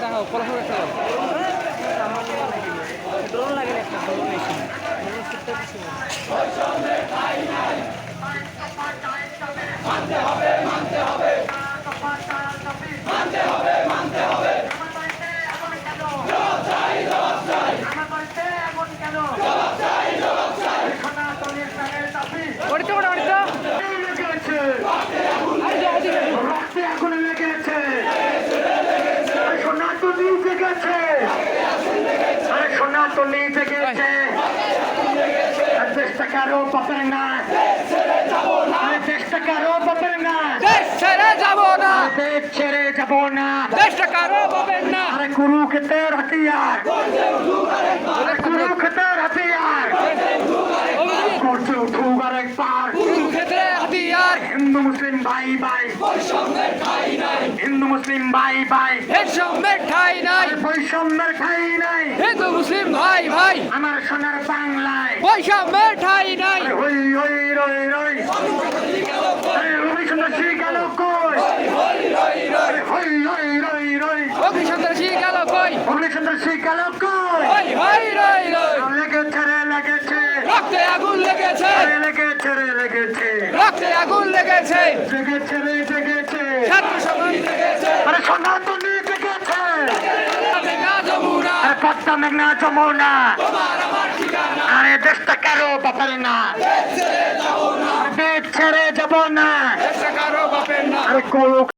দেখাও ফলাফল একটা না। ওড়িতে ওড়ে ওড়িতে রক্তে এখন লেগেছে আরে সোনা তো নিচে গেছে পাবেন না পাবেন না ছেড়ে যাব না ছেড়ে যাব না কারও পাবেন না আরে কুরুক্ষেত্রের হাতিয়ার কুরুক্ষেত্রের হাতিয়ার করছে উঠুক হাতিয়ার হিন্দু মুসলিম ভাই ভাই হিন্দু মুসলিম ভাই ভাই এর ঠাই নাই বৈষম্যের ঠাই নাই হিন্দু মুসলিম ভাই আমার সোনার বাংলায়। বৈষম্যের ঠাই নাই। হই হই রই রই। আরে রবিচন্দ্র শ্রী গেল কই? হই হই রই রই। অগ্নি সন্ত্রাসী গেল কই? রবিচন্দ্র শ্রী গেল কই? ওই ভাই রই রই। লেগেছে রে লেগেছে। রক্তে আগুন লেগেছে। লেগেছে রে লেগেছে। রক্তে আগুন লেগেছে। জেগেছে রে জেগেছে ছাত্র সমাজ লেগেছে আরে সোনা তো নিয়ে জেগেছে মেঘা পদ্মা মেঘনা যমুনা আরে দেশটা কারও বাপের না। ছেড়ে যাব না। আরে করুক